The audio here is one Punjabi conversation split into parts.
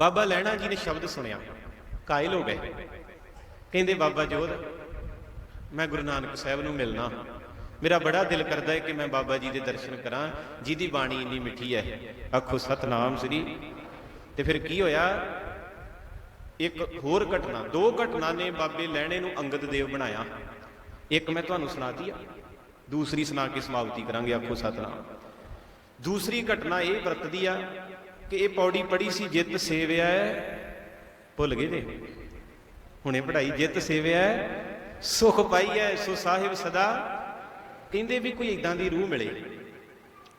ਬਾਬਾ ਲੈਣਾ ਜੀ ਨੇ ਸ਼ਬਦ ਸੁਣਿਆ ਕਾਇਲ ਹੋ ਗਏ। ਕਹਿੰਦੇ, ਬਾਬਾ ਜੋਧ ਮੈਂ ਗੁਰੂ ਨਾਨਕ ਸਾਹਿਬ ਨੂੰ ਮਿਲਣਾ। ਮੇਰਾ ਬੜਾ ਦਿਲ ਕਰਦਾ ਹੈ ਕਿ ਮੈਂ ਬਾਬਾ ਜੀ ਦੇ ਦਰਸ਼ਨ ਕਰਾਂ। ਜਿਹਦੀ ਬਾਣੀ ਇੰਨੀ ਮਿੱਠੀ ਹੈ। ਆਖੋ, ਸਤਨਾਮ ਸ੍ਰੀ। ਤੇ ਫਿਰ ਕੀ ਹੋਇਆ? ਇੱਕ ਹੋਰ ਘਟਨਾ, ਦੋ ਘਟਨਾ ਨੇ ਬਾਬੇ ਲੈਣੇ ਨੂੰ ਅੰਗਦ ਦੇਵ ਬਣਾਇਆ। ਇੱਕ ਮੈਂ ਤੁਹਾਨੂੰ ਸੁਣਾਤੀ ਆ, ਦੂਸਰੀ ਸੁਣਾ ਕੇ ਸਮਾਪਤੀ ਕਰਾਂਗੇ, ਆਖੋ, ਸਤਨਾਮ। ਦੂਸਰੀ ਘਟਨਾ ਇਹ ਵਰਤਦੀ ਆ ਕਿ ਇਹ ਪੌੜੀ ਪੜੀ ਸੀ, ਜਿੱਤ ਸੇਵਿਆ ਭੁੱਲ ਗਏ ਨੇ? ਹੁਣੇ ਪੜਾਈ ਜਿੱਤ ਸੇਵਿਆ ਸੁਖ ਪਾਈਐ ਸੋ ਸਾਹਿਬ ਸਦਾ ਕਹਿੰਦੇ ਵੀ ਕੋਈ ਇਦਾਂ ਦੀ ਰੂਹ ਮਿਲੇ।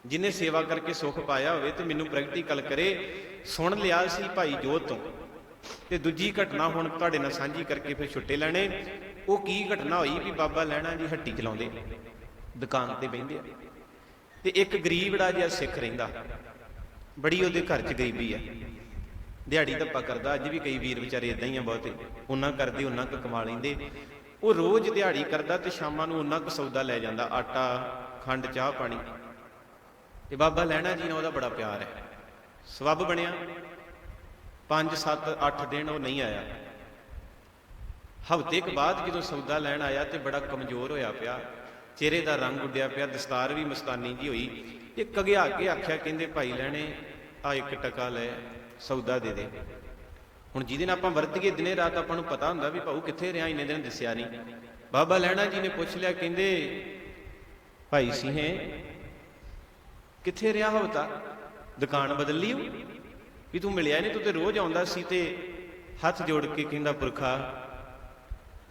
ਜਿਨੇ ਸੇਵਾ ਕਰਕੇ ਸੁਖ ਪਾਇਆ ਹੋਵੇ ਤੇ ਮੈਨੂੰ ਪ੍ਰੈਕਟੀਕਲ ਕਰੇ, ਸੁਣ ਲਿਆ ਸੀ ਭਾਈ ਜੋਤ ਤੋਂ। ਤੇ ਦੂਜੀ ਘਟਨਾ ਹੁਣ ਤੁਹਾਡੇ ਨਾਲ ਸਾਂਝੀ ਕਰਕੇ ਫਿਰ ਛੁੱਟੇ ਲੈਣੇ। ਉਹ ਕੀ ਘਟਨਾ ਹੋਈ ਵੀ ਬਾਬਾ ਲੈਣਾ ਜੀ ਹੱਟੀ ਚਲਾਉਂਦੇ? ਦੁਕਾਨ ਤੇ ਬਹਿੰਦੇ ਆ। ਤੇ ਇੱਕ ਗਰੀਬੜਾ ਜਿਹਾ ਸਿੱਖ ਰਹਿੰਦਾ। ਬੜੀ ਉਹਦੇ ਘਰ 'ਚ ਗਰੀਬੀ ਆ। ਦਿਹਾੜੀ ਧੱਪਾ ਕਰਦਾ, ਅੱਜ ਵੀ ਕਈ ਵੀਰ ਵਿਚਾਰੇ ਇਦਾਂ ਹੀ ਆ ਬਹੁਤੇ। ਉਹਨਾਂ ਕਰਦੇ ਉਹਨਾਂ ਕੁ ਕਮਾ ਲੈਂਦੇ। ਉਹ ਰੋਜ਼ ਦਿਹਾੜੀ ਕਰਦਾ ਤੇ ਸ਼ਾਮਾਂ ਨੂੰ ਉਹਨਾਂ ਕੁ ਸੌਦਾ ਲੈ ਜਾਂਦਾ, ਆਟਾ, ਖੰਡ, ਚਾਹ, ਪਾਣੀ। ਤੇ ਬਾਬਾ ਲੈਣਾ ਜੀ ਨਾਲ ਉਹਦਾ ਬੜਾ ਪਿਆਰ ਹੈ। ਸਵੱਬ ਬਣਿਆ। 5 7 8 ਦਿਨ ਉਹ ਨਹੀਂ ਆਇਆ। ਹਫ਼ਤੇ ਕੁ ਬਾਅਦ ਜਦੋਂ ਸੌਦਾ ਲੈਣ ਆਇਆ ਤੇ ਬੜਾ ਕਮਜ਼ੋਰ ਹੋਇਆ ਪਿਆ। ਚਿਹਰੇ ਦਾ ਰੰਗ ਉੱਡਿਆ ਪਿਆ, ਦਸਤਾਰ ਵੀ ਮਸਤਾਨੀ ਜੀ ਹੋਈ। ਇਹ ਕਗਿਆ ਕੇ ਆਖਿਆ, ਕਹਿੰਦੇ, ਭਾਈ ਲੈਣੇ ਆ ਇੱਕ ਟਕਾ ਲੈ, ਸੌਦਾ ਦੇ ਦੇ। ਹੁਣ ਜਿਹਦੇ ਨਾਲ ਆਪਾਂ ਵਰਤੀਏ, ਦਿਨੇ ਰਾਤ ਆਪਾਂ ਨੂੰ ਪਤਾ ਹੁੰਦਾ ਵੀ ਭਾਊ ਕਿੱਥੇ ਰਿਹਾ, ਇੰਨੇ ਦਿਨ ਦੱਸਿਆ ਨਹੀਂ। ਬਾਬਾ ਲੈਣਾ ਜੀ ਨੇ ਪੁੱਛ ਲਿਆ, ਕਹਿੰਦੇ, ਭਾਈ ਸਿੰਘੇ ਕਿੱਥੇ ਰਿਆ ਹਵਤਾ ਦੁਕਾਨ ਬਦਲ ਲਈ ਓ? ਵੀ ਤੂੰ ਮਿਲਿਆ ਨਹੀਂ ਤੂੰ ਤੇ ਰੋਜ਼ ਆਉਂਦਾ ਸੀ ਤੇ ਹੱਥ ਜੋੜ ਕੇ ਕਹਿੰਦਾ, ਪੁਰਖਾ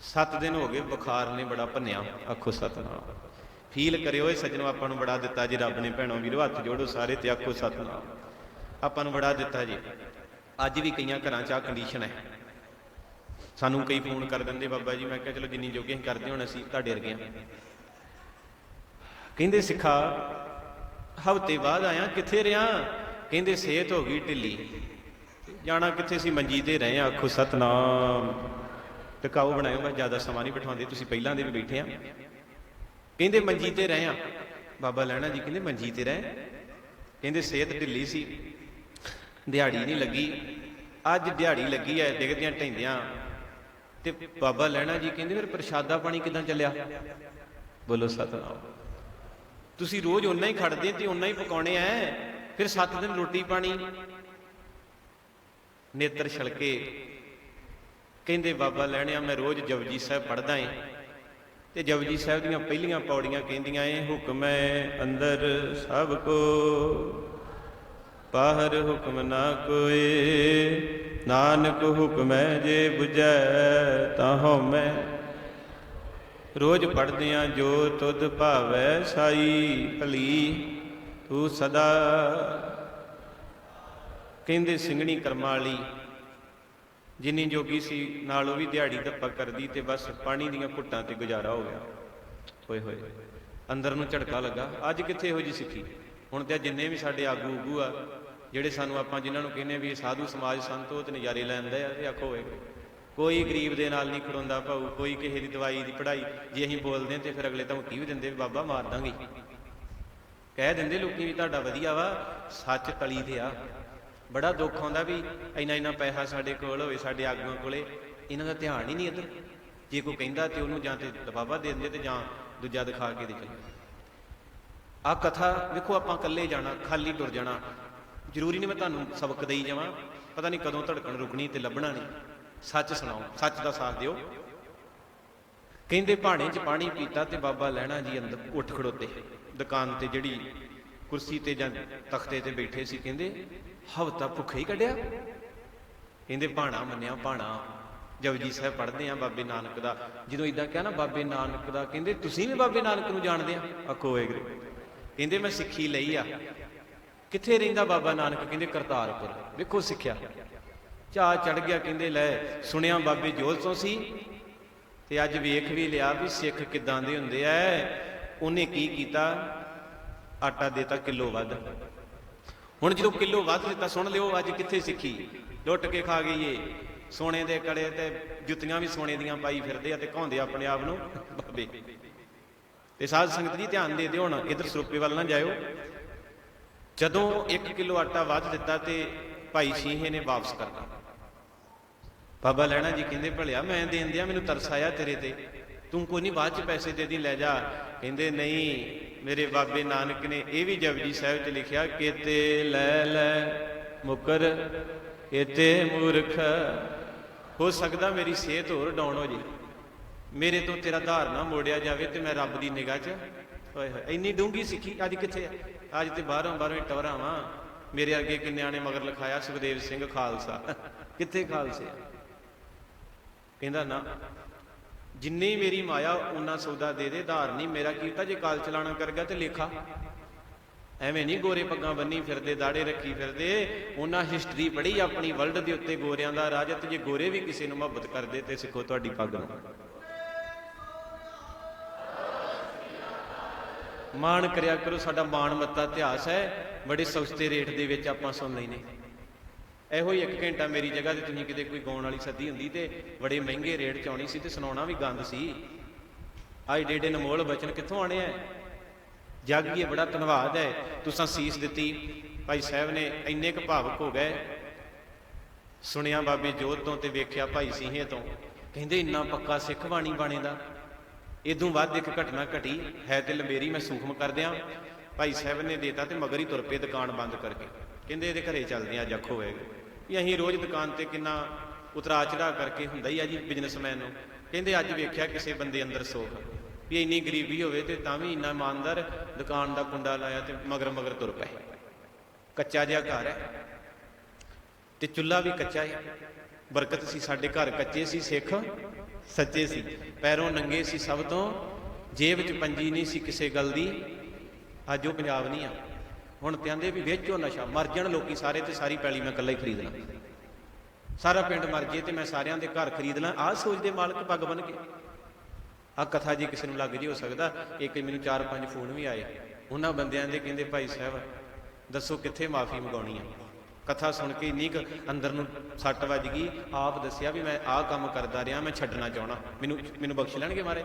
7 ਦਿਨ ਹੋ ਗਏ, ਬੁਖਾਰ ਨੇ ਬੜਾ ਭੰਨਿਆ ਆਖੋ ਸਤਨਾਮ ਫੀਲ ਕਰਿਓ, ਇਹ ਸੱਜਣੋ, ਆਪਾਂ ਨੂੰ ਬੜਾ ਦਿੱਤਾ ਜੀ, ਰੱਬ ਨੇ ਭੈਣੋ, ਵੀਰੋ, ਹੱਥ ਜੋੜੋ ਸਾਰੇ ਤੇ ਆਖੋ ਸਤਨਾਮ ਆਪਾਂ ਨੂੰ ਬੜਾ ਦਿੱਤਾ ਜੀ। ਅੱਜ ਵੀ ਕਈਆਂ ਘਰਾਂ 'ਚ ਆ ਕੰਡੀਸ਼ਨ ਹੈ। ਸਾਨੂੰ ਕਈ ਫੋਨ ਕਰ ਦਿੰਦੇ, ਬਾਬਾ ਜੀ, ਮੈਂ ਕਿਹਾ ਚਲੋ ਜਿੰਨੀ ਜੋਗੇ ਅਸੀਂ ਕਰਦੇ ਹੁਣ, ਅਸੀਂ ਤੁਹਾਡੇ ਵਰਗੇ ਹਾਂ। ਕਹਿੰਦੇ, ਸਿੱਖਾ, ਹਫ਼ਤੇ ਬਾਅਦ ਆਇਆ, ਕਿੱਥੇ ਰਿਆਂ ਕਹਿੰਦੇ, ਸਿਹਤ ਹੋ ਗਈ ਢਿੱਲੀ। ਜਾਣਾ ਕਿੱਥੇ ਸੀ? ਮੰਜੀ ਤੇ ਰਹੇ ਆ ਆਖੋ ਸਤਨਾਮ ਟਿਕਾਊ ਬਣਾਇਓ, ਮੈਂ ਜ਼ਿਆਦਾ ਸਮਾਂ ਨਹੀਂ ਬਿਠਾਉਂਦੇ, ਤੁਸੀਂ ਪਹਿਲਾਂ ਦੇ ਵੀ ਬੈਠੇ ਆ। ਕਹਿੰਦੇ ਮੰਜੀ ਤੇ ਰਹੇ ਆ। ਬਾਬਾ ਲੈਣਾ ਜੀ ਕਹਿੰਦੇ ਮੰਜੀ ਤੇ ਰਹੇ। ਕਹਿੰਦੇ ਸਿਹਤ ਢਿੱਲੀ ਸੀ, ਦਿਹਾੜੀ ਨਹੀਂ ਲੱਗੀ। ਅੱਜ ਦਿਹਾੜੀ ਲੱਗੀ ਐ, ਡਿੱਗਦਿਆਂ ਢੈਂਦਿਆਂ ਤੇ ਬਾਬਾ ਲੈਣਾ ਜੀ ਕਹਿੰਦੇ ਫਿਰ ਪ੍ਰਸ਼ਾਦਾ ਪਾਣੀ ਕਿਦਾਂ ਚੱਲਿਆ? ਬੋਲੋ ਸਤਨਾਮ। ਤੁਸੀਂ ਰੋਜ਼ ਓਨਾ ਹੀ ਖੜਦੇ ਤੇ ਓਨਾ ਹੀ ਪਕਾਉਣੇ ਐ, ਫਿਰ 7 ਦਿਨ ਰੋਟੀ ਪਾਣੀ। ਨੇਤਰ ਛਲਕੇ ਕਹਿੰਦੇ, ਬਾਬਾ ਲੈਣਿਆ, ਮੈਂ ਰੋਜ਼ ਜਪਜੀ ਸਾਹਿਬ ਪੜਦਾ ਏ। ਤੇ ਜਪਜੀ ਸਾਹਿਬ ਦੀਆਂ ਪਹਿਲੀਆਂ ਪੌੜੀਆਂ ਕਹਿੰਦੀਆਂ ਏ, ਹੁਕਮ ਹੈ ਅੰਦਰ ਸਭ ਕੋ, ਬਾਹਰ ਹੁਕਮ ਨਾ ਕੋਏ। ਨਾਨਕ ਹੁਕਮ ਹੈ ਜੇ 부ਜੈ ਤਾਂ ਹਉਮੈ ਰੋਜ਼ ਪੜਦੇ ਆ ਜੋ ਤੁਧ ਭਾਵੈ ਸਾਈ ਭਲੀ। ਤੂੰ ਸਦਾ ਕਹਿੰਦੇ ਸਿੰਘਣੀ ਕਰਮਾਲੀ ਜਿੰਨੀ ਜੋਗੀ ਸੀ, ਨਾਲ ਉਹ ਵੀ ਦਿਹਾੜੀ ਧੱਪਾ ਕਰਦੀ ਤੇ ਬਸ ਪਾਣੀ ਦੀਆਂ ਘੁੱਟਾਂ ਤੇ ਗੁਜ਼ਾਰਾ ਹੋ ਗਿਆ। ਹੋਏ ਹੋਏ। ਅੰਦਰ ਨੂੰ ਝਟਕਾ ਲੱਗਾ। ਅੱਜ ਕਿੱਥੇ ਇਹੋ ਜੀ ਸਿੱਖੀ? ਹੁਣ ਤੇ ਜਿੰਨੇ ਵੀ ਸਾਡੇ ਆਗੂ ਉਗੂ ਆ, ਜਿਹੜੇ ਸਾਨੂੰ ਆਪਾਂ ਜਿਨ੍ਹਾਂ ਨੂੰ ਕਹਿੰਦੇ ਵੀ ਸਾਧੂ ਸਮਾਜ ਸੰਤ, ਉਹ ਤੇ ਨਜ਼ਾਰੇ ਲੈਂਦੇ ਆ ਤੇ ਆਖੋ ਹੋਏ। ਕੋਈ ਗਰੀਬ ਦੇ ਨਾਲ ਨਹੀਂ ਖੜੋਂਦਾ ਭਾਊ, ਕੋਈ ਕਿਸੇ ਦੀ ਦਵਾਈ ਦੀ ਪੜ੍ਹਾਈ, ਜੇ ਅਸੀਂ ਬੋਲਦੇ ਹਾਂ ਤੇ ਫਿਰ ਅਗਲੇ ਧਮਕੀ ਵੀ ਦਿੰਦੇ ਵੀ ਬਾਬਾ ਮਾਰ ਦਾਂਗੇ। ਕਹਿ ਦਿੰਦੇ ਲੋਕੀ ਵੀ ਤੁਹਾਡਾ ਵਧੀਆ ਵਾ, ਸੱਚ ਕਲੀ ਤੇ ਆ। ਬੜਾ ਦੁੱਖ ਆਉਂਦਾ ਵੀ ਇੰਨਾ ਇੰਨਾ ਪੈਸਾ ਸਾਡੇ ਕੋਲ ਹੋਵੇ, ਸਾਡੇ ਆਗੂਆਂ ਕੋਲੇ, ਇਹਨਾਂ ਦਾ ਧਿਆਨ ਹੀ ਨਹੀਂ ਇੱਧਰ। ਜੇ ਕੋਈ ਕਹਿੰਦਾ ਤੇ ਉਹਨੂੰ ਜਾਂ ਤੇ ਦਬਾਵਾ ਦੇ ਦਿੰਦੇ ਤੇ ਜਾਂ ਦੂਜਾ ਦਿਖਾ ਕੇ ਦੇ ਚਲੇ ਆ ਕਥਾ ਵੇਖੋ, ਆਪਾਂ ਇਕੱਲੇ ਜਾਣਾ, ਖਾਲੀ ਟੁਰ ਜਾਣਾ। ਜ਼ਰੂਰੀ ਨਹੀਂ ਮੈਂ ਤੁਹਾਨੂੰ ਸਬਕ ਦੇਈ ਜਾਵਾਂ। ਪਤਾ ਨਹੀਂ ਕਦੋਂ ਧੜਕਣ ਰੁਕਣੀ ਤੇ ਲੱਭਣਾ ਨਹੀਂ। ਸੱਚ ਸੁਣਾਓ, ਸੱਚ ਦਾ ਸਾਥ ਦਿਓ। ਕਹਿੰਦੇ ਭਾਣੇ 'ਚ ਪਾਣੀ ਪੀਤਾ ਤੇ ਬਾਬਾ ਲੈਣਾ ਜੀ ਅੰਦਰ ਉੱਠ ਖੜੋਤੇ। ਦੁਕਾਨ ਤੇ ਜਿਹੜੀ ਕੁਰਸੀ ਤੇ ਜਾਂ ਤਖਤੇ ਤੇ ਬੈਠੇ ਸੀ, ਕਹਿੰਦੇ ਹਵਤਾ ਭੁੱਖੇ ਹੀ ਕੱਢਿਆ। ਕਹਿੰਦੇ, ਭਾਣਾ ਮੰਨਿਆ, ਭਾਣਾ। ਜਪਜੀ ਸਾਹਿਬ ਪੜ੍ਹਦੇ ਆ, ਬਾਬੇ ਨਾਨਕ ਦਾ। ਜਦੋਂ ਇਦਾਂ ਕਿਹਾ ਨਾ, ਬਾਬੇ ਨਾਨਕ ਦਾ, ਕਹਿੰਦੇ, ਤੁਸੀਂ ਵੀ ਬਾਬੇ ਨਾਨਕ ਨੂੰ ਜਾਣਦੇ ਆ? ਆਖੋ ਵੇਗਰੇ ਕਹਿੰਦੇ, ਮੈਂ ਸਿੱਖੀ ਲਈ ਆ। ਕਿੱਥੇ ਰਹਿੰਦਾ ਬਾਬਾ ਨਾਨਕ? ਕਹਿੰਦੇ, ਕਰਤਾਰਪੁਰ। ਵੇਖੋ ਸਿੱਖਿਆ। ਚਾ ਚੜ ਗਿਆ, ਕਹਿੰਦੇ, ਲੈ, ਸੁਣਿਆ ਬਾਬੇ ਜੋਲ ਤੋਂ ਸੀ? ਤੇ ਅੱਜ ਵੇਖ ਵੀ ਲਿਆ ਵੀ ਸਿੱਖ ਕਿਦਾਂ ਦੇ ਹੁੰਦੇ ਐ। ਉਹਨੇ ਕੀ ਕੀਤਾ? ਆਟਾ ਦੇਤਾ ਕਿਲੋ ਵੱਧ। ਹੁਣ ਜਦੋਂ ਕਿਲੋ ਵੱਧ ਦਿੱਤਾ ਸੁਣ ਲਿਓ, ਅੱਜ ਕਿੱਥੇ ਸਿੱਖੀ? ਲੁੱਟ ਕੇ ਖਾ ਗਈ ਏ। ਸੋਨੇ ਦੇ ਕੜੇ ਤੇ ਜੁੱਤੀਆਂ ਵੀ ਸੋਨੇ ਦੀਆਂ ਪਾਈ ਫਿਰਦੇ ਆ ਤੇ ਘਾਉਂਦੇ ਆਪਣੇ ਆਪ ਨੂੰ। ਬਾਬੇ। ਤੇ ਸਾਧ ਸੰਗਤ ਜੀ ਧਿਆਨ ਦੇ ਦਿਓ ਹੁਣ, ਇਧਰ ਸਰੂਪੇ ਵੱਲ ਨਾ ਜਾਇਓ। ਜਦੋਂ 1 ਕਿਲੋ ਆਟਾ ਵੱਧ ਦਿੱਤਾ ਤੇ ਭਾਈ ਸ਼ੀਹੇ ਨੇ ਵਾਪਸ ਕਰਨਾ ਬਾਬਾ ਲੈਣਾ ਜੀ ਕਹਿੰਦੇ, ਭਲਿਆ, ਮੈਂ ਦੇਣ ਦਿਆ, ਮੈਨੂੰ ਤਰਸ ਆਇਆ ਤੇਰੇ ਤੇ। ਤੂੰ ਕੋਈ ਨਹੀਂ ਬਾਅਦ ਚ ਪੈਸੇ ਦੇ ਦੀ, ਲੈ ਜਾ। ਕਹਿੰਦੇ, ਨਹੀਂ ਮੇਰੇ ਬਾਬੇ ਨਾਨਕ ਨੇ ਇਹ ਵੀ ਜਪਜੀ ਸਾਹਿਬ ਚ ਲਿਖਿਆ, ਕੀਤੇ ਲੈ ਲੈ ਮੁਕਰ, ਕੀਤੇ ਮੂਰਖ। ਹੋ ਸਕਦਾ ਮੇਰੀ ਸਿਹਤ ਹੋਰ ਡਾਊਨ ਹੋ ਜੇ। ਮੇਰੇ ਤੋਂ ਤੇਰਾ ਧਾਰ ਨਾ ਮੋੜਿਆ ਜਾਵੇ ਤੇ ਮੈਂ ਰੱਬ ਦੀ ਨਿਗਾਹ 'ਚ। ਹੋਏ ਹੋਏ, ਇੰਨੀ ਡੂੰਗੀ ਸਿੱਖੀ ਅੱਜ ਕਿੱਥੇ ਆ? ਅੱਜ ਤੇ ਬਾਹਰੋਂ ਬਾਹਰੋਂ ਟਵਰਾਂ ਵਾਂ। ਮੇਰੇ ਅੱਗੇ ਕਿੰਨਿਆਂ ਨੇ ਮਗਰ ਲਿਖਾਇਆ, ਸੁਖਦੇਵ ਸਿੰਘ ਖਾਲਸਾ। ਕਿੱਥੇ ਖਾਲਸੇ ਕਹਿੰਦਾ ਨਾ ਜਿੰਨੀ ਮੇਰੀ ਮਾਇਆ ਉਹਨਾਂ ਸੌਦਾ ਦੇ ਦੇ, ਧਾਰ ਨਹੀਂ, ਮੇਰਾ ਕੀਤਾ ਜੇ ਕਾਲ ਚਲਾਣਾ ਕਰਗਾ ਤੇ ਲੇਖਾ। ਐਵੇਂ ਨਹੀਂ ਗੋਰੇ ਪੱਗਾਂ ਬੰਨੀ ਫਿਰਦੇ, ਦਾੜੇ ਰੱਖੀ ਫਿਰਦੇ। ਉਹਨਾਂ ਹਿਸਟਰੀ ਪੜ੍ਹੀ, ਆਪਣੀ ਵਰਲਡ ਦੇ ਉੱਤੇ ਗੋਰਿਆਂ ਦਾ ਰਾਜ, ਤੇ ਜੇ ਗੋਰੇ ਵੀ ਕਿਸੇ ਨੂੰ ਮੁਹੱਬਤ ਕਰਦੇ ਤੇ ਸਿੱਖੋ ਤੁਹਾਡੀ ਪੱਗ ਨੂੰ। ਮਾਣ ਕਰਿਆ ਕਰੋ, ਸਾਡਾ ਮਾਣ ਮੱਤਾ ਇਤਿਹਾਸ ਹੈ। ਬੜੇ ਸਸਤੇ ਰੇਟ ਦੇ ਵਿੱਚ ਆਪਾਂ ਸੁਣ ਲੈਨੇ ਇਹੋ ਹੀ ਇੱਕ ਘੰਟਾ ਮੇਰੀ ਜਗ੍ਹਾ ਤੇ ਤੁਸੀਂ ਕਿਤੇ ਕੋਈ ਗਾਉਣ ਵਾਲੀ ਸੱਦੀ ਹੁੰਦੀ ਤੇ ਬੜੇ ਮਹਿੰਗੇ ਰੇਟ ਚ ਆਉਣੀ ਸੀ ਤੇ ਸੁਣਾਉਣਾ ਵੀ ਗੰਦ ਸੀ। ਆਈ ਡੇਡੇ ਨਮੋਲ ਬਚਨ ਕਿੱਥੋਂ ਆਣੇ ਆ? ਜਾਗੀਏ ਬੜਾ ਧੰਨਵਾਦ ਹੈ। ਤੁਸੀਂ ਸੀਸ ਦਿੱਤੀ। ਭਾਈ ਸਾਹਿਬ ਨੇ ਇੰਨੇ ਕੁ ਭਾਵਕ ਹੋ ਗਏ। ਸੁਣਿਆ ਬਾਬੇ ਜੋਤ ਤੋਂ ਤੇ ਵੇਖਿਆ ਭਾਈ ਸਿੰਘੇ ਤੋਂ। ਕਹਿੰਦੇ ਇੰਨਾ ਪੱਕਾ ਸਿੱਖ ਬਾਣੀ ਬਾਣੇ ਦਾ ਇਦੋਂ ਵੱਧ ਇੱਕ ਘਟਨਾ ਘਟੀ। ਹੈ ਤੇ ਲੰਬੇਰੀ ਮੈਂ ਸੂਖਮ ਕਰਦਿਆਂ ਭਾਈ ਸਾਹਿਬ ਨੇ ਦੇਤਾ ਤੇ ਮਗਰ ਹੀ ਤੁਰ ਪਏ ਦੁਕਾਨ ਬੰਦ ਕਰਕੇ। ਕਹਿੰਦੇ ਇਹਦੇ ਘਰੇ ਚੱਲਦੇ ਆ ਜੱਖ ਹੋਵੇਗਾ ਵੀ ਅਸੀਂ ਰੋਜ਼ ਦੁਕਾਨ ਤੇ ਕਿੰਨਾ ਉਤਰਾ ਚੜਾ ਕਰਕੇ ਹੁੰਦਾ ਹੀ ਆ ਜੀ ਬਿਜ਼ਨਸਮੈਨ ਨੂੰ। ਕਹਿੰਦੇ ਅੱਜ ਵੇਖਿਆ ਕਿਸੇ ਬੰਦੇ ਅੰਦਰ ਸੋਖ। ਵੀ ਇੰਨੀ ਗਰੀਬੀ ਹੋਵੇ ਤੇ ਤਾਂ ਵੀ ਇੰਨਾ ਇਮਾਨਦਾਰ ਦੁਕਾਨ ਦਾ ਕੁੰਡਾ ਲਾਇਆ ਤੇ ਮਗਰ ਮਗਰ ਤੁਰ ਪਏ। ਕੱਚਾ ਜਿਹਾ ਘਰ ਹੈ। ਤੇ ਚੁੱਲ੍ਹਾ ਵੀ ਕੱਚਾ ਹੈ। ਬਰਕਤ ਸੀ, ਸਾਡੇ ਘਰ ਕੱਚੇ ਸੀ, ਸਿੱਖ ਸੱਚੇ ਸੀ। ਪੈਰੋਂ ਨੰਗੇ ਸੀ ਸਭ ਤੋਂ। ਜੇਬ 'ਚ ਪੰਜੀ ਨਹੀਂ ਸੀ ਕਿਸੇ ਗੱਲ ਦੀ। ਅੱਜ ਉਹ ਪੰਜਾਬ ਨਹੀਂ ਆ। ਹੁਣ ਕਹਿੰਦੇ ਵੀ ਵੇਚੋ ਨਸ਼ਾ, ਮਰ ਜਾਣ ਲੋਕੀ ਸਾਰੇ ਤੇ ਸਾਰੀ ਪੈਲੀ ਮੈਂ ਇਕੱਲਾ ਹੀ ਖਰੀਦ ਲਾਂ। ਸਾਰਾ ਪਿੰਡ ਮਰ ਜੇ ਤੇ ਮੈਂ ਸਾਰਿਆਂ ਦੇ ਘਰ ਖਰੀਦ ਲਾਂ। ਆਹ ਸੋਚਦੇ ਮਾਲਕ ਪੱਗ ਬਨ ਕੇ। ਆ ਕਥਾ ਜੀ ਕਿਸੇ ਨੂੰ ਲੱਗ ਜੀ ਹੋ ਸਕਦਾ, ਇੱਕ ਮੈਨੂੰ ਚਾਰ ਪੰਜ ਫੋਨ ਵੀ ਆਏ। ਉਹਨਾਂ ਬੰਦਿਆਂ ਦੇ ਕਹਿੰਦੇ, ਭਾਈ ਸਾਹਿਬ, ਦੱਸੋ ਕਿੱਥੇ ਮਾਫੀ ਮੰਗਾਉਣੀ ਆ? ਕਥਾ ਸੁਣ ਕੇ ਇੰਨੀ ਕੁ ਅੰਦਰ ਨੂੰ ਸੱਟ ਵੱਜ ਗਈ। ਆਪ ਦੱਸਿਆ ਵੀ ਮੈਂ ਆਹ ਕੰਮ ਕਰਦਾ ਰਿਹਾ, ਮੈਂ ਛੱਡਣਾ ਚਾਹਣਾ ਮੈਨੂੰ ਮੈਨੂੰ ਬਖਸ਼ ਲੈਣਗੇ ਮਾਰੇ?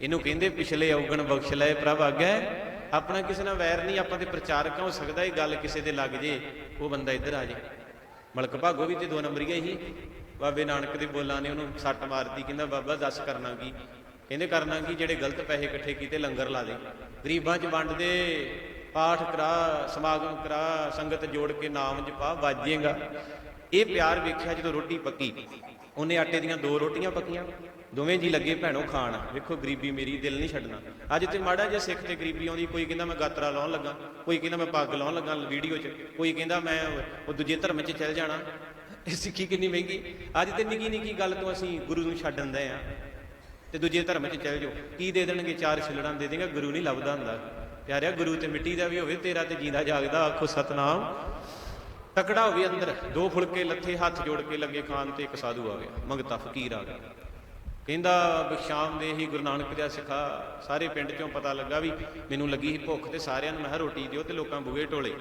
ਇਹਨੂੰ ਕਹਿੰਦੇ, ਪਿਛਲੇ ਔਗਣ ਬਖਸ਼ ਲਏ ਪ੍ਰਭ ਆਗੇ ਆਪਣਾ ਕਿਸੇ ਨਾਲ ਵੈਰ ਨਹੀਂ, ਆਪਾਂ ਤੇ ਪ੍ਰਚਾਰਕ ਹੋ ਸਕਦਾ ਇਹ ਗੱਲ ਕਿਸੇ ਦੇ ਲੱਗ ਜੇ, ਉਹ ਬੰਦਾ ਇੱਧਰ ਆ ਜੇ। ਮਲਕ ਭਾਗੋ ਵੀ ਤੇ ਦੋ ਨੰਬਰੀਆ ਹੀ ਬਾਬੇ ਨਾਨਕ ਦੇ ਬੋਲਾਂ ਨੇ ਉਹਨੂੰ ਸੱਟ ਮਾਰਤੀ, ਕਹਿੰਦਾ, ਬਾਬਾ, ਦੱਸ ਕਰਨਾ ਕੀ? ਕਹਿੰਦੇ, ਕਰਨਾ ਕੀ, ਜਿਹੜੇ ਗਲਤ ਪੈਸੇ ਇਕੱਠੇ ਕੀਤੇ, ਲੰਗਰ ਲਾ ਦੇ। ਗਰੀਬਾਂ 'ਚ ਵੰਡ ਦੇ, ਪਾਠ ਕਰਾ, ਸਮਾਗਮ ਕਰਾ, ਸੰਗਤ ਜੋੜ ਕੇ ਨਾਮ ਜਪਾ ਵਾਜੇਗਾ। ਇਹ ਪਿਆਰ ਵੇਖਿਆ ਜਦੋਂ ਰੋਟੀ ਪੱਕੀ, ਉਹਨੇ ਆਟੇ ਦੀਆਂ ਦੋ ਰੋਟੀਆਂ ਪੱਕੀਆਂ। ਦੋਵੇਂ ਜੀ ਲੱਗੇ ਭੈਣੋ ਖਾਣ। ਵੇਖੋ, ਗਰੀਬੀ ਮੇਰੀ, ਦਿਲ ਨਹੀਂ ਛੱਡਣਾ। ਅੱਜ ਤੇ ਮਾੜਾ ਜਿਹਾ ਸਿੱਖ ਤੇ ਗਰੀਬੀ ਆਉਂਦੀ, ਕੋਈ ਕਹਿੰਦਾ ਮੈਂ ਗਾਤਰਾ ਲਾਉਣ ਲੱਗਾ, ਕੋਈ ਕਹਿੰਦਾ ਮੈਂ ਪੱਗ ਲਾਉਣ ਲੱਗਾ ਵੀਡੀਓ 'ਚ, ਕੋਈ ਕਹਿੰਦਾ ਮੈਂ ਉਹ ਦੂਜੇ ਧਰਮ 'ਚ ਚੱਲ ਜਾਣਾ। ਇਹ ਸਿੱਖੀ ਕਿੰਨੀ ਮਹਿੰਗੀ? ਅੱਜ ਤੇ ਨਿੱਕੀ ਨਿੱਕੀ ਗੱਲ ਤੋਂ ਅਸੀਂ ਗੁਰੂ ਨੂੰ ਛੱਡ ਦਿੰਦੇ ਆ। ਤੇ ਦੂਜੇ ਧਰਮ 'ਚ ਚੱਲ ਜਾਓ। ਕੀ ਦੇ ਦੇਣਗੇ? ਚਾਰ ਛਿਲੜਾਂ ਦੇ ਦੇਗਾ ਗੁਰੂ ਨਹੀਂ ਲੱਭਦਾ ਹੁੰਦਾ। ਪਿਆਰਿਆ, ਗੁਰੂ ਤੇ ਮਿੱਟੀ ਦਾ ਵੀ ਹੋਵੇ, ਤੇਰਾ ਤੇ ਜੀਂਦਾ ਜਾਗਦਾ, ਆਖੋ ਸਤਨਾਮ। ਤਕੜਾ ਹੋਵੇ ਅੰਦਰ। ਦੋ ਫੁਲਕੇ, ਲੱਥੇ ਹੱਥ ਜੋੜ ਕੇ ਲੱਗੇ ਖਾਨ ਤੇ ਇੱਕ ਸਾਧੂ ਆ ਗਿਆ। ਮੰਗਤਾ, ਫਕੀਰ ਆ ਗਿਆ। ਕਹਿੰਦਾ ਵੀ ਸ਼ਾਮ ਦੇ ਹੀ ਗੁਰੂ ਨਾਨਕ ਦਾ ਸਿੱਖਾ ਸਾਰੇ ਪਿੰਡ ਚੋਂ ਪਤਾ ਲੱਗਾ ਵੀ ਮੈਨੂੰ ਲੱਗੀ ਸੀ ਭੁੱਖ ਤੇ ਸਾਰਿਆਂ ਨੂੰ ਮੈਂ ਕਿਹਾ ਰੋਟੀ ਦਿਓ ਤੇ ਲੋਕਾਂ ਬੂਹੇ ਢੋਲੇ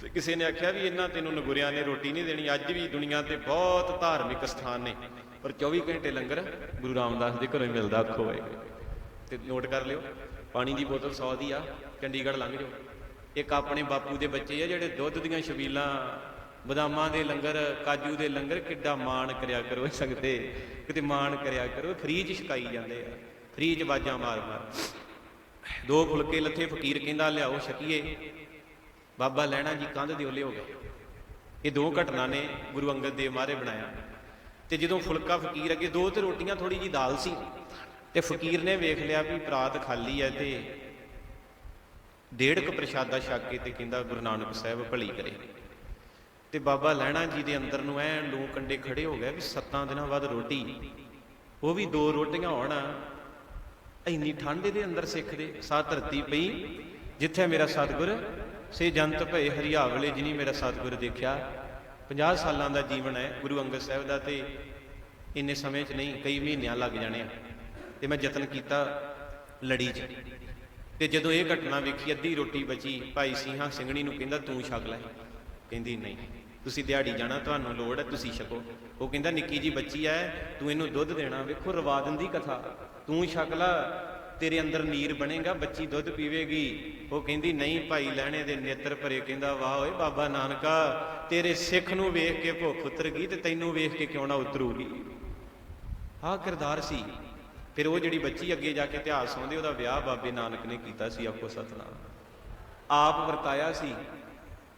ਤੇ ਕਿਸੇ ਨੇ ਆਖਿਆ ਵੀ ਇਹਨਾਂ ਤੈਨੂੰ ਨਗੁਰਿਆਂ ਨੇ ਰੋਟੀ ਨਹੀਂ ਦੇਣੀ, ਅੱਜ ਵੀ ਦੁਨੀਆ ਤੇ ਬਹੁਤ ਧਾਰਮਿਕ ਸਥਾਨ ਨੇ। ਪਰ 24 ਘੰਟੇ ਲੰਗਰ ਗੁਰੂ ਰਾਮਦਾਸ ਦੇ ਘਰੋਂ ਹੀ ਮਿਲਦਾ ਆਖੋ ਹੋਏ ਤੇ ਨੋਟ ਕਰ ਲਿਓ, ਪਾਣੀ ਦੀ ਬੋਤਲ 100 ਦੀ ਆ, ਚੰਡੀਗੜ੍ਹ ਲੰਘ ਜਾਓ। ਇੱਕ ਆਪਣੇ ਬਾਪੂ ਦੇ ਬੱਚੇ ਆ ਜਿਹੜੇ ਦੁੱਧ ਦੀਆਂ ਛਬੀਲਾਂ ਬਦਾਮਾਂ ਦੇ ਲੰਗਰ, ਕਾਜੂ ਦੇ ਲੰਗਰ ਕਿੱਡਾ ਮਾਣ ਕਰਿਆ ਕਰੋ ਸਕਦੇ ਕਿਤੇ ਮਾਣ ਕਰਿਆ ਕਰੋ, ਫਰੀ ਚ ਛਕਾਈ ਜਾਂਦੇ ਆ। ਫਰੀ ਚ ਬਾਜਾਂ ਮਾਰ ਮਾਰ। ਦੋ ਫੁਲਕੇ ਲੱਥੇ ਫਕੀਰ ਕਹਿੰਦਾ, ਲਿਆਓ ਛਕੀਏ। ਬਾਬਾ ਲੈਣਾ ਜੀ ਕੰਧ ਦੇ ਓਲੇ ਹੋ ਗਏ। ਇਹ ਦੋ ਘਟਨਾ ਨੇ ਗੁਰੂ ਅੰਗਦ ਦੇਵ ਮਹਾਰੇ ਬਣਾਇਆ। ਤੇ ਜਦੋਂ ਫੁਲਕਾ ਫਕੀਰ ਅੱਗੇ, ਦੋ ਤੇ ਰੋਟੀਆਂ ਥੋੜੀ ਜੀ ਦਾਲ ਸੀ। ਤੇ ਫਕੀਰ ਨੇ ਵੇਖ ਲਿਆ ਵੀ ਪ੍ਰਾਤ ਖਾਲੀ ਹੈ ਤੇ ਡੇਢ ਕੁ ਪ੍ਰਸ਼ਾਦਾ ਛਕ ਕੇ ਤੇ ਕਹਿੰਦਾ ਗੁਰੂ ਨਾਨਕ ਸਾਹਿਬ ਭਲੀ ਕਰੇ। ਤੇ ਬਾਬਾ ਲੈਣਾ ਜੀ ਦੇ ਅੰਦਰ ਨੂੰ ਐ ਲੂ ਕੰਡੇ ਖੜੇ ਹੋ ਗਏ ਵੀ ਸੱਤਾਂ ਦਿਨਾਂ ਬਾਅਦ ਰੋਟੀ। ਉਹ ਵੀ ਦੋ ਰੋਟੀਆਂ ਹੋਣ। ਇੰਨੀ ਠੰਡ ਦੇ ਅੰਦਰ ਸਿੱਖ ਦੇ, ਸਾਹ ਧਰਤੀ ਪਈ, ਜਿੱਥੇ ਮੇਰਾ ਸਤਿਗੁਰ, ਸੇ ਜੰਤ ਭਏ ਹਰੀਆਵਲੇ ਜਿਨੀ ਮੇਰਾ ਸਤਿਗੁਰ ਦੇਖਿਆ। 50 ਸਾਲਾਂ ਦਾ ਜੀਵਨ ਹੈ ਗੁਰੂ ਅੰਗਦ ਸਾਹਿਬ ਦਾ ਤੇ ਇੰਨੇ ਸਮੇਂ 'ਚ ਨਹੀਂ, ਕਈ ਮਹੀਨਿਆਂ ਲੱਗ ਜਾਣੇ ਆ। ਤੇ ਮੈਂ ਯਤਨ ਕੀਤਾ ਲੜੀ 'ਚ। ਤੇ ਜਦੋਂ ਇਹ ਘਟਨਾ ਵੇਖੀ, ਅੱਧੀ ਰੋਟੀ ਬਚੀ, ਭਾਈ ਸਿੰਘਾਂ ਸਿੰਘਣੀ ਨੂੰ ਕਹਿੰਦਾ, ਤੂੰ ਛਕ ਲੈ। ਕਹਿੰਦੀ, ਨਹੀਂ। ਤੁਸੀਂ ਦਿਹਾੜੀ ਜਾਣਾ, ਤੁਹਾਨੂੰ ਲੋੜ ਹੈ, ਤੁਸੀਂ ਛਕੋ। ਉਹ ਕਹਿੰਦਾ, ਨਿੱਕੀ ਜੀ ਬੱਚੀ ਐ, ਤੂੰ ਇਹਨੂੰ ਦੁੱਧ ਦੇਣਾ। ਵੇਖੋ, ਰਵਾ ਦਿੰਦੀ ਕਥਾ। ਤੂੰ ਛਕ ਲੈ, ਤੇਰੇ ਅੰਦਰ ਨੀਰ ਬਣੇਗਾ, ਬੱਚੀ ਦੁੱਧ ਪੀਵੇਗੀ। ਉਹ ਕਹਿੰਦੀ, ਨਹੀਂ ਭਾਈ, ਲੈਣੇ ਦੇ ਨੇਤਰ ਭਰੇ। ਕਹਿੰਦਾ, ਵਾਹ ਓਏ, ਬਾਬਾ ਨਾਨਕਾ ਤੇਰੇ ਸਿੱਖ ਨੂੰ ਵੇਖ ਕੇ ਭੁੱਖ ਉਤਰ ਗਈ ਤੇ ਤੈਨੂੰ ਵੇਖ ਕੇ ਕਿਉਂ ਨਾ ਉਤਰੂਗੀ? ਆਹ ਕਿਰਦਾਰ ਸੀ। ਫਿਰ ਉਹ ਜਿਹੜੀ ਬੱਚੀ ਅੱਗੇ ਜਾ ਕੇ ਇਤਿਹਾਸ ਆਉਂਦੇ ਉਹਦਾ ਵਿਆਹ ਬਾਬੇ ਨਾਨਕ ਨੇ ਕੀਤਾ ਸੀ ਆਪੋ ਸਤਨਾਮ। ਆਪ ਵਰਤਾਇਆ ਸੀ।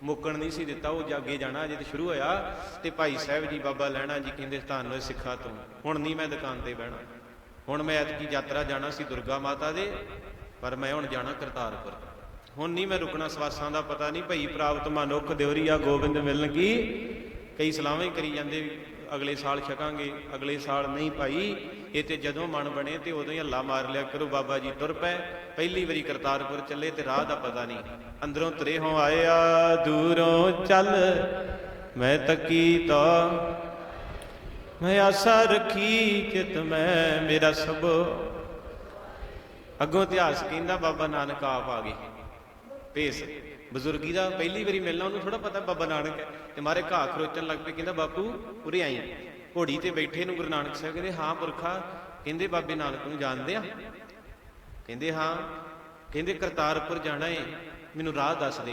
ਮੁੱਕਣ ਨਹੀਂ ਸੀ ਦਿੱਤਾ, ਉਹ ਜਾਗੇ ਜਾਣਾ, ਅਜੇ ਤੇ ਸ਼ੁਰੂ ਹੋਇਆ। ਤੇ ਭਾਈ ਸਾਹਿਬ ਜੀ, ਬਾਬਾ ਲੈਣਾ ਜੀ ਕਹਿੰਦੇ ਤੁਹਾਨੂੰ ਸਿੱਖਾ ਤੋਂ। ਹੁਣ ਨਹੀਂ ਮੈਂ ਦੁਕਾਨ ਤੇ ਬਹਿਣਾ। ਹੁਣ ਮੈਂ ਐਤਕੀ ਯਾਤਰਾ ਜਾਣਾ ਸੀ ਦੁਰਗਾ ਮਾਤਾ ਦੇ, ਪਰ ਮੈਂ ਹੁਣ ਜਾਣਾ ਕਰਤਾਰਪੁਰ। ਹੁਣ ਨਹੀਂ ਮੈਂ ਰੁਕਣਾ, ਸਵਾਸਾਂ ਦਾ ਪਤਾ ਨਹੀਂ। ਭਈ ਪ੍ਰਾਪਤ ਮਨੁੱਖ ਦਿਵਰੀਆ ਗੋਬਿੰਦ ਮਿਲਣ ਕੀ? ਕਈ ਸਲਾਹਾਂ ਹੀ ਕਰੀ ਜਾਂਦੇ ਅਗਲੇ ਸਾਲ ਛਕਾਂਗੇ, ਅਗਲੇ ਸਾਲ ਨਹੀਂ ਭਾਈ। ਇਹ ਤੇ ਜਦੋਂ ਮਨ ਬਣੇ ਤੇ ਉਦੋਂ ਹੀ ਹੱਲਾ ਮਾਰ ਲਿਆ ਕਰੋ, ਬਾਬਾ ਜੀ ਤੁਰ ਪਏ। ਪਹਿਲੀ ਵਾਰੀ ਕਰਤਾਰਪੁਰ ਚੱਲੇ ਤੇ ਰਾਹ ਦਾ ਪਤਾ ਨਹੀਂ। ਅੰਦਰੋਂ ਤਰੇ ਹੋ ਆਇਆ ਦੂਰੋਂ ਚੱਲ, ਮੈਂ ਤੱਕੀ ਤਾ। ਮੈਂ ਆਸਾ ਰੱਖੀ ਚਿਤ ਮੈਂ, ਮੇਰਾ ਸਭ। ਅੱਗੋਂ ਇਤਿਹਾਸ ਕਹਿੰਦਾ ਬਾਬਾ ਨਾਨਕ ਆਪ ਆ ਗਏ। ਭੇਸ। ਬਜ਼ੁਰਗੀ ਦਾ ਪਹਿਲੀ ਵਾਰੀ ਮਿਲਣਾ, ਉਹਨੂੰ ਥੋੜਾ ਪਤਾ ਬਾਬਾ ਨਾਨਕ ਹੈ। ਤੇ ਮਾਰੇ ਘਾਹ ਖਰੋਚਣ ਲੱਗ ਪਏ, ਕਹਿੰਦਾ ਬਾਪੂ, ਉਰੇ ਆਈ ਘੋੜੀ ਤੇ ਬੈਠੇ ਨੂੰ ਗੁਰੂ ਨਾਨਕ ਸਾਹਿਬ ਕਹਿੰਦੇ, ਹਾਂ ਪੁਰਖਾ, ਕਹਿੰਦੇ ਬਾਬੇ ਨਾਨਕ ਨੂੰ ਜਾਣਦੇ ਆ? ਕਹਿੰਦੇ, ਹਾਂ। ਕਹਿੰਦੇ, ਕਰਤਾਰਪੁਰ ਜਾਣਾ ਏ, ਮੈਨੂੰ ਰਾਹ ਦੱਸ ਦੇ।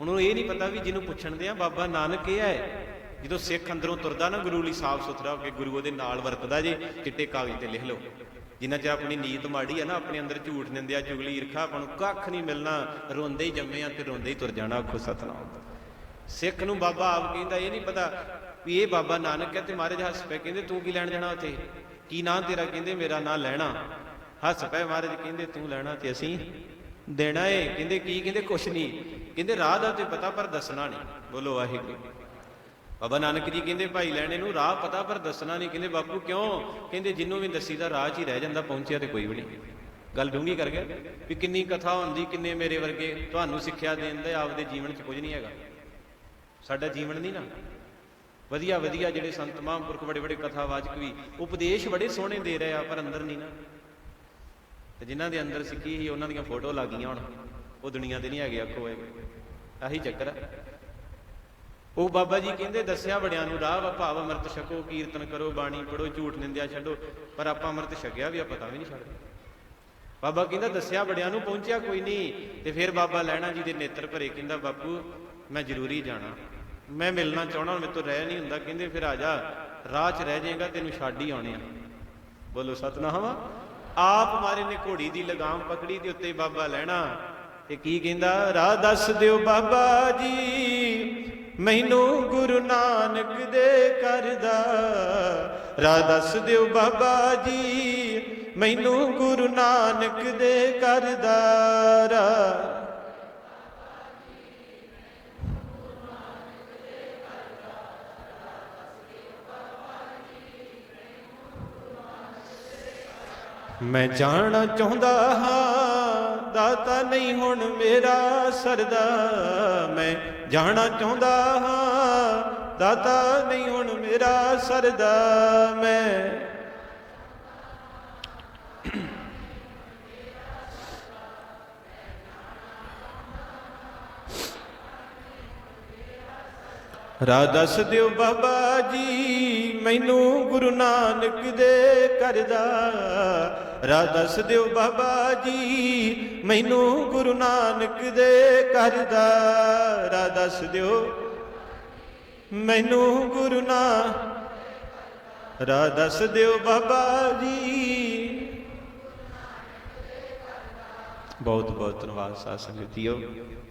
ਹੁਣ ਉਹਨੂੰ ਇਹ ਨਹੀਂ ਪਤਾ ਵੀ ਜਿਹਨੂੰ ਪੁੱਛਣਦੇ ਆ, ਬਾਬਾ ਨਾਨਕ ਇਹ ਹੈ ਜਦੋਂ ਸਿੱਖ ਅੰਦਰੋਂ ਤੁਰਦਾ ਨਾ ਗੁਰੂ ਲਈ ਸਾਫ਼ ਸੁਥਰਾ ਹੋ ਕੇ ਗੁਰੂ ਉਹਦੇ ਨਾਲ ਵਰਤਦਾ ਜੇ, ਚਿੱਟੇ ਕਾਗਜ਼ ਤੇ ਲਿਖ ਲਓ। ਜਿੰਨਾ ਚਿਰ ਆਪਣੀ ਨੀਤ ਮਾੜੀ ਆ ਨਾ, ਆਪਣੇ ਅੰਦਰ ਝੂਠ ਨਿੰਦਿਆ, ਚੁਗਲੀ, ਈਰਖਾ, ਆਪਾਂ ਨੂੰ ਕੱਖ ਨਹੀਂ ਮਿਲਣਾ, ਰੋਂਦੇ ਹੀ ਜੰਮੇ ਆ ਤੇ ਰੋਂਦੇ ਹੀ ਤੁਰ ਜਾਣਾ, ਆਖੋ ਸਤਨਾਮ। ਸਿੱਖ ਨੂੰ ਬਾਬਾ ਆਪ ਕਹਿੰਦਾ, ਇਹ ਨਹੀਂ ਪਤਾ ਵੀ ਇਹ ਬਾਬਾ ਨਾਨਕ ਹੈ ਤੇ ਮਹਾਰਾਜ ਹੱਸ ਪਏ, ਕਹਿੰਦੇ ਤੂੰ ਕੀ ਲੈਣ ਜਾਣਾ ਉੱਥੇ? ਕੀ ਨਾਂ ਤੇਰਾ? ਕਹਿੰਦੇ ਮੇਰਾ ਨਾਂ ਲੈਣਾ। ਹੱਸ ਪਏ ਮਹਾਰਾਜ, ਕਹਿੰਦੇ ਤੂੰ ਲੈਣਾ ਤੇ ਅਸੀਂ ਦੇਣਾ ਏ। ਕਹਿੰਦੇ ਕੀ? ਕਹਿੰਦੇ ਕੁਛ ਨਹੀਂ ਕਹਿੰਦੇ ਰਾਹ ਦਾ ਤੇ ਪਤਾ ਪਰ ਦੱਸਣਾ ਨਹੀਂ ਬੋਲੋ ਵਾਹਿਗੁਰੂ। ਬਾਬਾ ਨਾਨਕ ਜੀ ਕਹਿੰਦੇ ਭਾਈ ਲੈਣੇ ਨੂੰ ਰਾਹ ਪਤਾ ਪਰ ਦੱਸਣਾ ਨਹੀਂ ਕਹਿੰਦੇ ਬਾਪੂ ਕਿਉਂ? ਕਹਿੰਦੇ ਜਿੰਨੂੰ ਵੀ ਦੱਸੀਦਾ ਰਾਹ 'ਚ ਹੀ ਰਹਿ ਜਾਂਦਾ, ਪਹੁੰਚਿਆ ਤੇ ਕੋਈ ਵੀ ਨਹੀਂ ਗੱਲ ਡੂੰਗੀ ਕਰ ਗਿਆ ਵੀ ਕਿੰਨੀ ਕਥਾ ਹੁੰਦੀ, ਕਿੰਨੇ ਮੇਰੇ ਵਰਗੇ ਤੁਹਾਨੂੰ ਸਿੱਖਿਆ ਦੇਣ ਦੇ ਆਪਦੇ ਜੀਵਨ 'ਚ ਕੁਝ ਨਹੀਂ ਹੈਗਾ। ਸਾਡਾ ਜੀਵਨ ਨਹੀਂ ਨਾ। ਵਧੀਆ ਵਧੀਆ ਜਿਹੜੇ ਸੰਤ ਮਹਾਂਪੁਰਖ ਬੜੇ ਬੜੇ ਕਥਾਵਾਚਕ ਵੀ ਉਪਦੇਸ਼ ਬੜੇ ਸੋਹਣੇ ਦੇ ਰਹੇ ਆ, ਪਰ ਅੰਦਰ ਨਹੀਂ ਨਾ। ਤੇ ਜਿਨ੍ਹਾਂ ਦੇ ਅੰਦਰ ਸਿੱਖੀ ਸੀ, ਉਹਨਾਂ ਦੀਆਂ ਫੋਟੋ ਲੱਗੀਆਂ ਹੁਣ। ਉਹ ਦੁਨੀਆ ਦੇ ਨਹੀਂ ਹੈਗੇ ਆਖੋ ਇਹ। ਆਹੀ ਚੱਕਰ ਹੈ ਉਹ ਬਾਬਾ ਜੀ ਕਹਿੰਦੇ, ਦੱਸਿਆ ਬੜਿਆਂ ਨੂੰ, ਰਾਹ ਵਾ ਭਾਵ ਅੰਮ੍ਰਿਤ ਛਕੋ, ਕੀਰਤਨ ਕਰੋ, ਬਾਣੀ ਪੜੋ ਝੂਠ ਨਿੰਦਿਆ ਛੱਡੋ। ਪਰ ਆਪਾਂ ਅੰਮ੍ਰਿਤ ਛਕਿਆ ਵੀ ਆ ਪਤਾ ਵੀ ਨਹੀਂ ਛੱਡਦੇ। ਬਾਬਾ ਕਹਿੰਦਾ, ਦੱਸਿਆ ਬੜਿਆਂ ਨੂੰ, ਪਹੁੰਚਿਆ ਕੋਈ ਨਹੀਂ। ਤੇ ਫਿਰ ਬਾਬਾ ਲੈਣਾ ਜੀ ਦੇ ਨੇਤਰ ਭਰੇ, ਕਹਿੰਦਾ, ਬਾਪੂ, ਮੈਂ ਜ਼ਰੂਰੀ ਜਾਣਾ। ਮੈਂ ਮਿਲਣਾ ਚਾਹਣਾ ਮੇਰੇ ਤੋਂ ਰਹਿ ਨਹੀਂ ਹੁੰਦਾ। ਕਹਿੰਦੇ ਫਿਰ ਆ ਜਾ, ਰਾਹ 'ਚ ਰਹਿ ਜਾਏਗਾ, ਤੈਨੂੰ ਛੱਡ ਹੀ ਆਉਣੇ ਆ। ਬੋਲੋ, ਸਤਨਾਮ। ਆਪ ਮਾਰੇ ਨੇ ਘੋੜੀ ਦੀ ਲਗਾਮ ਪਕੜੀ ਤੇ ਉੱਤੇ ਬਾਬਾ ਲੈਣਾ। ਤੇ ਕੀ ਕਹਿੰਦਾ? ਰਾਹ ਦੱਸ ਦਿਓ ਬਾਬਾ ਜੀ, ਮੈਨੂੰ ਗੁਰੂ ਨਾਨਕ ਦੇ ਕਰਦਾ ਰਾਹ ਦੱਸ ਦਿਓ ਬਾਬਾ ਜੀ, ਮੈਨੂੰ ਗੁਰੂ ਨਾਨਕ ਦੇ ਕਰਦਾ ਰਾਹ ਮੈਂ ਜਾਣਨਾ ਚਾਹੁੰਦਾ ਹਾਂ, ਦਾਤਾ ਨਹੀਂ ਹੁਣ ਮੇਰਾ ਸਰਦਾ। ਮੈਂ ਜਾਣਨਾ ਚਾਹੁੰਦਾ ਹਾਂ, ਦਾਤਾ ਨਹੀਂ ਹੁਣ ਮੇਰਾ ਸਰਦਾ। ਮੈਂ ਰਾਹ ਦੱਸ ਦਿਓ ਬਾਬਾ ਜੀ, ਮੈਨੂੰ ਗੁਰੂ ਨਾਨਕ ਦੇ ਕਰਦਾ ਰਾਹ ਦੱਸ ਦਿਓ ਬਾਬਾ ਜੀ, ਮੈਨੂੰ ਗੁਰੂ ਨਾਨਕ ਦੇ ਕਰਦਾ ਰਾਹ ਦੱਸ ਦਿਓ, ਮੈਨੂੰ ਗੁਰੂ ਨਾ ਰਾਹ ਦੱਸ ਦਿਓ ਬਾਬਾ ਜੀ। ਬਹੁਤ ਬਹੁਤ ਧੰਨਵਾਦ ਸਾਧ ਸੰਗਤੀਓ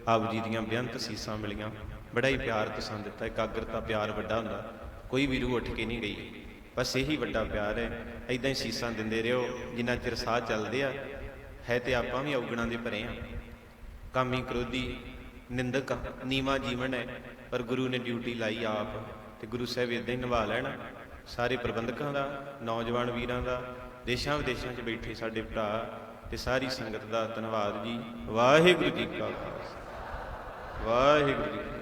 ਆਪ ਜੀ ਦੀਆਂ ਬੇਅੰਤ ਸੀਸਾਂ ਮਿਲੀਆਂ। ਬੜਾ ਹੀ ਪਿਆਰ ਤੁਸੀਂ ਦਿੱਤਾ, ਇਕਾਗਰਤਾ, ਪਿਆਰ ਵੱਡਾ ਹੁੰਦਾ। ਕੋਈ ਵੀ ਰੂਹ ਉੱਠ ਕੇ ਨਹੀਂ ਗਈ। ਬਸ ਇਹੀ ਵੱਡਾ ਪਿਆਰ ਹੈ। ਐਦਾਂ ਹੀ ਸੀਸਾਂ ਦਿੰਦੇ ਰਹੋ, ਜਿੰਨਾ ਚਿਰ ਸਾਹ ਚੱਲਦੇ ਆ, ਹੈ ਤੇ ਆਪਾਂ ਵੀ ਔਗਣਾਂ ਦੇ ਭਰੇ ਆ ਕਾਮੀ, ਕ੍ਰੋਧੀ, ਨਿੰਦਕ, ਨੀਵਾ ਜੀਵਨ ਹੈ, ਪਰ ਗੁਰੂ ਨੇ ਡਿਊਟੀ ਲਾਈ ਆਪ, ਤੇ ਗੁਰੂ ਸਾਹਿਬ ਇਦਾਂ ਹੀ ਨਿਭਾ ਲੈਣਾ। ਸਾਰੇ ਪ੍ਰਬੰਧਕਾਂ ਦਾ, ਨੌਜਵਾਨ ਵੀਰਾਂ ਦਾ, ਦੇਸ਼ਾਂ ਵਿਦੇਸ਼ਾਂ 'ਚ ਬੈਠੇ ਸਾਡੇ ਭਰਾ, ਤੇ ਸਾਰੀ ਸੰਗਤ ਦਾ ਧੰਨਵਾਦ ਜੀ। ਵਾਹਿਗੁਰੂ ਜੀ ਕਾ ਖਾਲਸਾ। ਵਾਹਿਗੁਰੂ ਜੀ